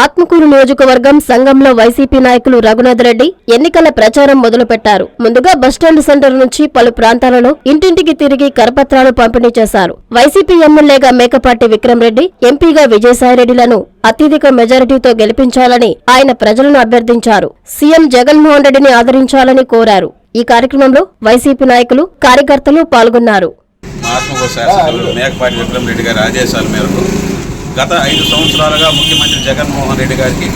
ఆత్మకూరు నియోజకవర్గం సంఘంలో వైసీపీ నాయకులు రఘునాథ్ రెడ్డి ఎన్నికల ప్రచారం మొదలుపెట్టారు. ముందుగా బస్టాండ్ సెంటర్ నుంచి పలు ప్రాంతాలలో ఇంటింటికి తిరిగి కరపత్రాలు పంపిణీ చేశారు. వైసీపీ ఎమ్మెల్యేగా మేకపాటి విక్రమ్ రెడ్డి ఎంపీగా విజయసాయిరెడ్డిలను అత్యధిక మెజారిటీతో గెలిపించాలని ఆయన ప్రజలను అభ్యర్థించారు. సీఎం జగన్మోహన్ రెడ్డిని ఆదరించాలని కోరారు. ఈ కార్యక్రమంలో వైసీపీ నాయకులు కార్యకర్తలు పాల్గొన్నారు. ఆత్మకూరు శాసనసభ్యులు మేకపాటి విక్రమ్ రెడ్డి గారి ఆదేశాల మేరకు గత ఐదు సంవత్సరాలుగా ముఖ్యమంత్రి జగన్మోహన్ రెడ్డి గారికి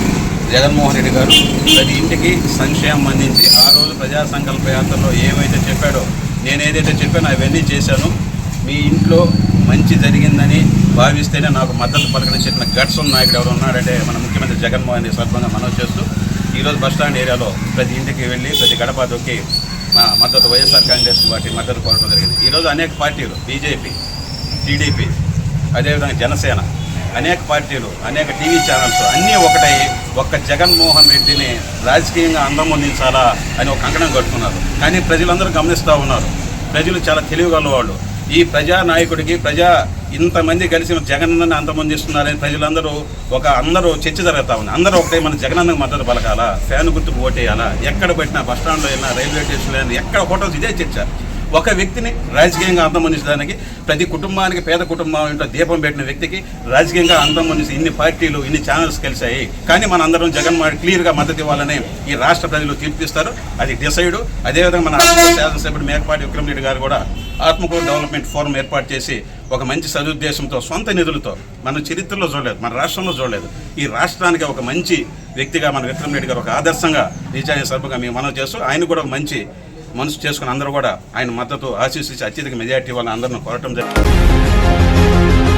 జగన్మోహన్ రెడ్డి గారు ప్రతి ఇంటికి సంక్షేమం అందించి ఆ రోజు ప్రజా సంకల్ప యాత్రలో ఏమైతే చెప్పాడో నేను ఏదైతే చెప్పానో అవన్నీ చేశాను. మీ ఇంట్లో మంచి జరిగిందని భావిస్తేనే నాకు మద్దతు పలకని చెప్పిన గట్స్ ఉన్న నాయకుడు ఎవరు ఉన్నాడంటే మన ముఖ్యమంత్రి జగన్మోహన్ రెడ్డి సందర్భంగా మనవి చేస్తూ ఈరోజు బస్టాండ్ ఏరియాలో ప్రతి ఇంటికి వెళ్ళి ప్రతి గడప దొక్కి మా మద్దతు వైఎస్ఆర్ కాంగ్రెస్ పార్టీ మద్దతు కోరడం జరిగింది. ఈరోజు అనేక పార్టీలు బీజేపీ టీడీపీ అదేవిధంగా జనసేన అనేక పార్టీలు అనేక టీవీ ఛానల్స్ అన్నీ ఒకటై ఒక్క జగన్మోహన్ రెడ్డిని రాజకీయంగా అందం అందించాలా అని ఒక కంకణం కట్టుకున్నారు. కానీ ప్రజలందరూ గమనిస్తూ ఉన్నారు. ప్రజలు చాలా తెలివిగల వాళ్ళు. ఈ ప్రజా నాయకుడికి ప్రజా ఇంతమంది కలిసి జగనన్నని అంతమొందిస్తున్నారని ప్రజలందరూ ఒక అందరూ చర్చ జరుగుతూ ఉంది. అందరూ ఒకటే మన జగనన్నకు మద్దతు పలకాలా? ఫ్యాన్ గుర్తుకు ఓటేయాలా? ఎక్కడ పెట్టినా బస్ వెళ్ళినా రైల్వే స్టేషన్లో వెళ్ళినా ఎక్కడ ఫోటోస్ ఇదే చర్చ. ఒక వ్యక్తిని రాజకీయంగా అంతమొందించడానికి ప్రతి కుటుంబానికి పేద కుటుంబం ఏంటో దీపం పెట్టిన వ్యక్తికి రాజకీయంగా అంతమొందించి ఇన్ని పార్టీలు ఇన్ని ఛానల్స్ కలిశాయి. కానీ మనందరం జగన్ క్లియర్గా మద్దతు ఇవ్వాలని ఈ రాష్ట్ర ప్రజలు తీర్పిస్తారు. అది డిసైడ్. అదేవిధంగా మన శాసనసభ్యుడు మేకపాటి విక్రమ్ రెడ్డి గారు కూడా ఆత్మకూరు డెవలప్మెంట్ ఫోరం ఏర్పాటు చేసి ఒక మంచి సదుద్దేశంతో సొంత నిధులతో మన చరిత్రలో చూడలేదు మన రాష్ట్రంలో చూడలేదు. ఈ రాష్ట్రానికి ఒక మంచి వ్యక్తిగా మన విక్రమ్ రెడ్డి గారు ఒక ఆదర్శంగా నిజాన్ని సభగా మేము మనం చేస్తూ ఆయన కూడా ఒక మంచి మనసు చేసుకుని అందరూ కూడా ఆయన మద్దతు ఆశీస్సు అత్యధిక మెజార్టీ వాళ్ళని అందరిని కోరటం జరిగింది.